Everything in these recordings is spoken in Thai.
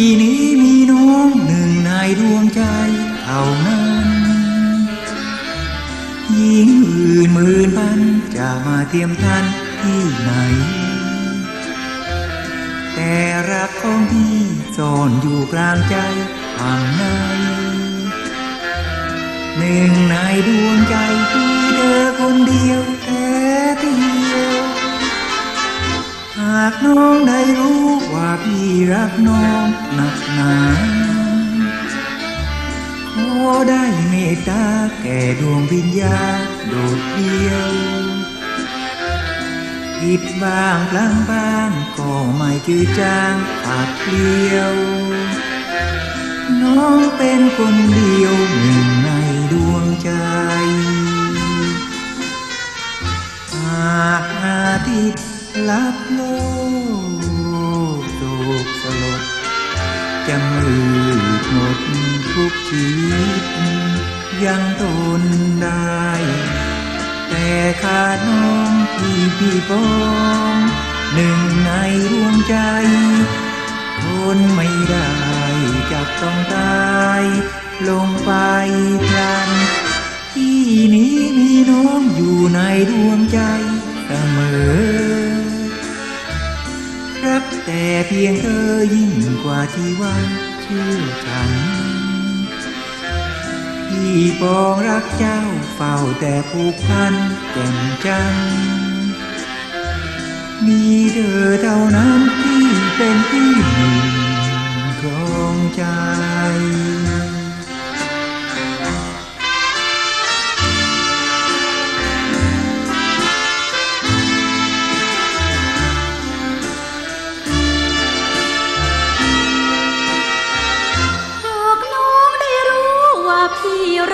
ที่นี้มีน้องหนึ่งในดวงใจเท่านั้นหญิงอื่นหมื่นพันจะมาเทียมทันที่ไหน แต่รักของพี่ซ่อนอยู่กลางใจข้างในหนึ่งในดวงใจคือเธอคนเดียวากน้องได้รู้ว่าพี่รักน้องหนักหนาขอได้เมตตาแก่ดวงวิญญาณโดดเดียวผิดบ้างพลังบ้างก็ไม่จืดจางขาดเกลียว น้องเป็นคนเดียวหนึ่งนด จะมืดหมดทุกชีวิต ยังทนได้ แต่ขาดน้องที่พี่ปองหนึ่งในดวงใจทนไม่ได้จะต้องตาย ลงไปพลัน ที่นี้มีน้องอยู่ในดวงใจเสมอ แต่เพียงเธอยิ่งกว่าที่ว่าเชื่อฉันพี่ปองรักเจ้าเฝ้าแต่ผูกพันแก่นจัง มีเธอเท่านั้นที่เป็นที่หนึ่งครองใจ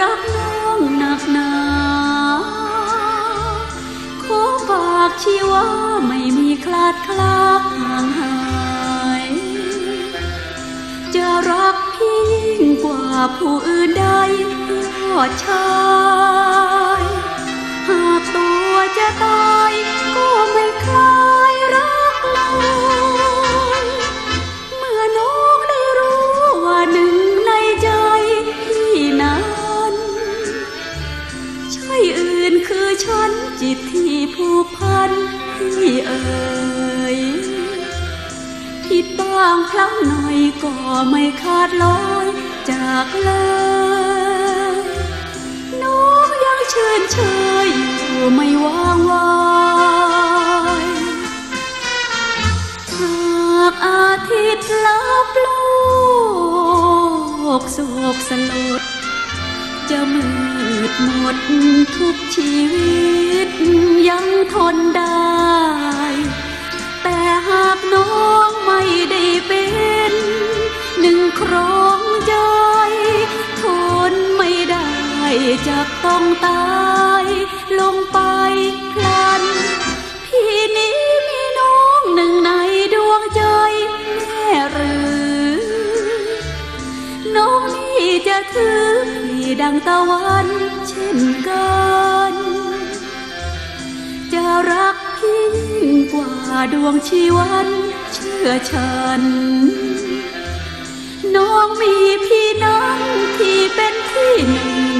รักน้องหนักหนาขอฝากชีวาไม่มีคลาดคลาบห่างหาย จะรักพี่ยิ่งกว่าผู้อื่นใดยอดชา อื่นคือฉันจิตที่ผูกพันพี่เอ๋ยผิดบ้างพลั้งหน่อยก็ไม่ขาดลอยจากเลยน้องยังเชิญเชยอยู่ไม่วางวายหากอาทิตย์ลับโลกโศกสลด จะมืดหมดทุกชีวิต ยังทนได้ แต่หากน้องไม่ได้เป็น หนึ่งครองใจ ทนไม่ได้จะต้องตาย ดังตะวันเช่นกัน จะรักพี่ยิ่งกว่าดวงชีวันเชื่อฉัน น้องมีพี่น้องที่เป็นที่หนึ่ง